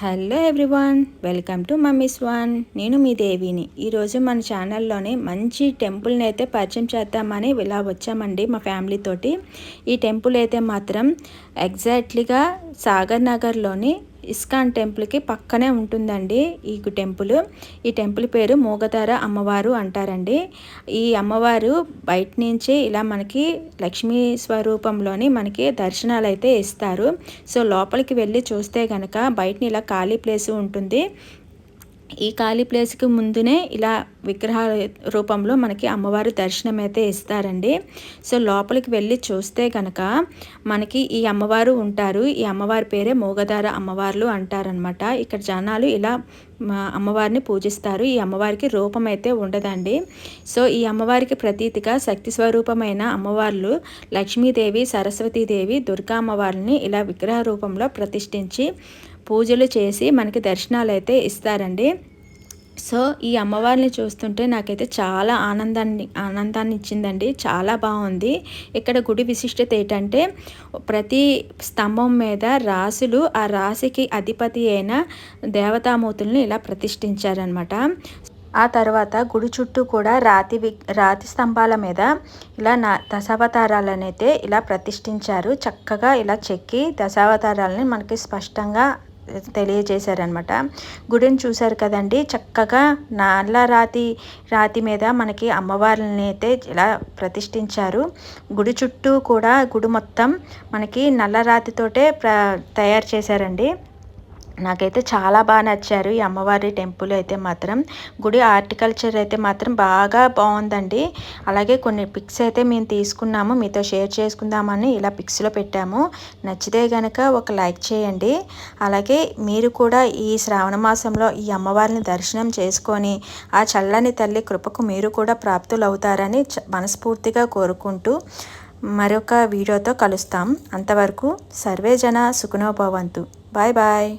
Hello everyone welcome to mummy's one. నేను మీ దేవిని. ఈరోజు మన ఛానల్లోనే మంచి టెంపుల్ని అయితే పరిచయం చేద్దామని ఇలా వచ్చామండి మా ఫ్యామిలీ తోటి. ఈ టెంపుల్ అయితే మాత్రం ఎగ్జాక్ట్లీగా సాగర్ నగర్లోని ఇస్కాన్ టెంపుల్కి పక్కనే ఉంటుందండి ఈ టెంపుల్. ఈ టెంపుల్ పేరు మూగధార అమ్మవారు అంటారండి. ఈ అమ్మవారు బయట నుంచి ఇలా మనకి లక్ష్మీ స్వరూపంలోని మనకి దర్శనాలు అయితే ఇస్తారు. సో లోపలికి వెళ్ళి చూస్తే కనుక బయటని ఇలా ఖాళీ ప్లేస్ ఉంటుంది. ఈ ఖాళీ ప్లేస్కి ముందునే ఇలా విగ్రహ రూపంలో మనకి అమ్మవారి దర్శనం అయితే ఇస్తారండి. సో లోపలికి వెళ్ళి చూస్తే కనుక మనకి ఈ అమ్మవారు ఉంటారు. ఈ అమ్మవారి పేరే మోగదార అమ్మవార్లు అంటారనమాట ఇక్కడ జనాలు ఇలా అమ్మవారిని పూజిస్తారు. ఈ అమ్మవారికి రూపం అయితే ఉండదండి. సో ఈ అమ్మవారికి ప్రతీతిగా శక్తి స్వరూపమైన అమ్మవార్లు లక్ష్మీదేవి సరస్వతీదేవి దుర్గా అమ్మవారిని ఇలా విగ్రహ రూపంలో ప్రతిష్ఠించి పూజలు చేసి మనకి దర్శనాలు అయితే ఇస్తారండి. సో ఈ అమ్మవారిని చూస్తుంటే నాకైతే చాలా ఆనందాన్ని ఆనందాన్ని ఇచ్చిందండి. చాలా బాగుంది. ఇక్కడ గుడి విశిష్టత ఏంటంటే ప్రతి స్తంభం మీద రాసులు ఆ రాశికి అధిపతి అయిన దేవతామూర్తులను ఇలా ప్రతిష్ఠించారనమాట ఆ తర్వాత గుడి చుట్టూ కూడా రాతి రాతి స్తంభాల మీద ఇలా నా దశావతారాలనైతే ఇలా ప్రతిష్ఠించారు. చక్కగా ఇలా చెక్కి దశావతారాలని మనకి స్పష్టంగా తెలియజేశారనమాట గుడిని చూశారు కదండి. చక్కగా నల్ల రాతి రాతి మీద మనకి అమ్మవారిని అయితే ఇలా ప్రతిష్ఠించారు. గుడి చుట్టూ కూడా గుడి మొత్తం మనకి నల్ల రాతితోటే ప్ర తయారు చేశారండి. నాకైతే చాలా బాగా నచ్చారు. ఈ అమ్మవారి టెంపుల్ అయితే మాత్రం గుడి ఆర్టికల్చర్ అయితే మాత్రం బాగా బాగుందండి అలాగే కొన్ని పిక్స్ అయితే మేము తీసుకున్నాము. మీతో షేర్ చేసుకుందామని ఇలా పిక్స్లో పెట్టాము. నచ్చితే కనుక ఒక లైక్ చేయండి. అలాగే మీరు కూడా ఈ శ్రావణ మాసంలో ఈ అమ్మవారిని దర్శనం చేసుకొని ఆ చల్లని తల్లి కృపకు మీరు కూడా ప్రాప్తులు అవుతారని మనస్ఫూర్తిగా కోరుకుంటూ మరొక వీడియోతో కలుస్తాం. అంతవరకు సర్వే జన సుఖనోభవంతు బాయ్ బాయ్.